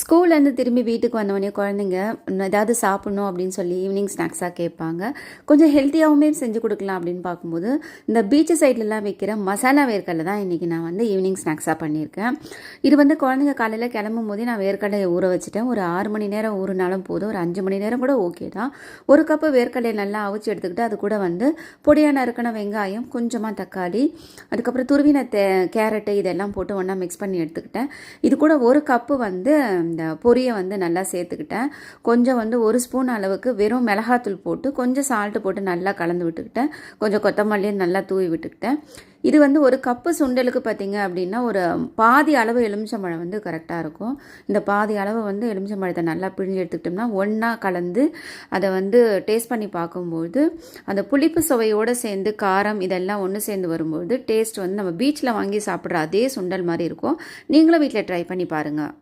ஸ்கூல்லேருந்து திரும்பி வீட்டுக்கு வந்தவொடனே குழந்தைங்க "இன்னும் ஏதாவது சாப்பிட்ணும் அப்படின்னு சொல்லி ஈவினிங் ஸ்நாக்ஸாக கேட்பாங்க. கொஞ்சம் ஹெல்த்தியாகவுமே செஞ்சு கொடுக்கலாம் அப்படின்னு பார்க்கும்போது இந்த பீச் சைட்லலாம் விற்கிற மசாலா வேர்க்கடலை தான் இன்றைக்கி நான் வந்து ஈவினிங் ஸ்நாக்ஸாக பண்ணியிருக்கேன். இது வந்து குழந்தைங்க காலையில் கிளம்பும் போதே நான் வேர்க்கடலையை ஊற வச்சுட்டேன். ஒரு ஆறு மணி நேரம் ஊறினாலும் போதும். ஒரு அஞ்சு மணி நேரம் கூட ஓகே தான். ஒரு கப்பு வேர்க்கடலையை நல்லா அவிச்சு எடுத்துக்கிட்டு அது கூட வந்து பொடியான நறுக்கின வெங்காயம் கொஞ்சமாக தக்காளி அதுக்கப்புறம் துருவின தே கேரட்டு இதெல்லாம் போட்டு ஒன்றா மிக்ஸ் பண்ணி எடுத்துக்கிட்டேன். இது கூட ஒரு கப்பு வந்து அந்த பொரியை வந்து நல்லா சேர்த்துக்கிட்டேன். கொஞ்சம் வந்து ஒரு ஸ்பூன் அளவுக்கு வெறும் மிளகாத்தூள் போட்டு கொஞ்சம் சால்ட்டு போட்டு நல்லா கலந்து விட்டுக்கிட்டேன். கொஞ்சம் கொத்தமல்லியும் நல்லா தூவி விட்டுக்கிட்டேன். இது வந்து ஒரு கப்பு சுண்டலுக்கு பார்த்தீங்க அப்படின்னா ஒரு பாதி அளவு எலுமிச்சம்பழம் வந்து கரெக்டாக இருக்கும். இந்த பாதி அளவு வந்து எலுமிச்சம்பழத்தை நல்லா பிழிஞ்சு எடுத்துக்கிட்டோம்னா ஒன்றா கலந்து அதை வந்து டேஸ்ட் பண்ணி பார்க்கும்போது அந்த புளிப்பு சுவையோடு சேர்ந்து காரம் இதெல்லாம் ஒன்று சேர்ந்து வரும்போது டேஸ்ட் வந்து நம்ம பீச்சில் வாங்கி சாப்பிட்ற அதே சுண்டல் மாதிரி இருக்கும். நீங்களும் வீட்டில் ட்ரை பண்ணி பாருங்கள்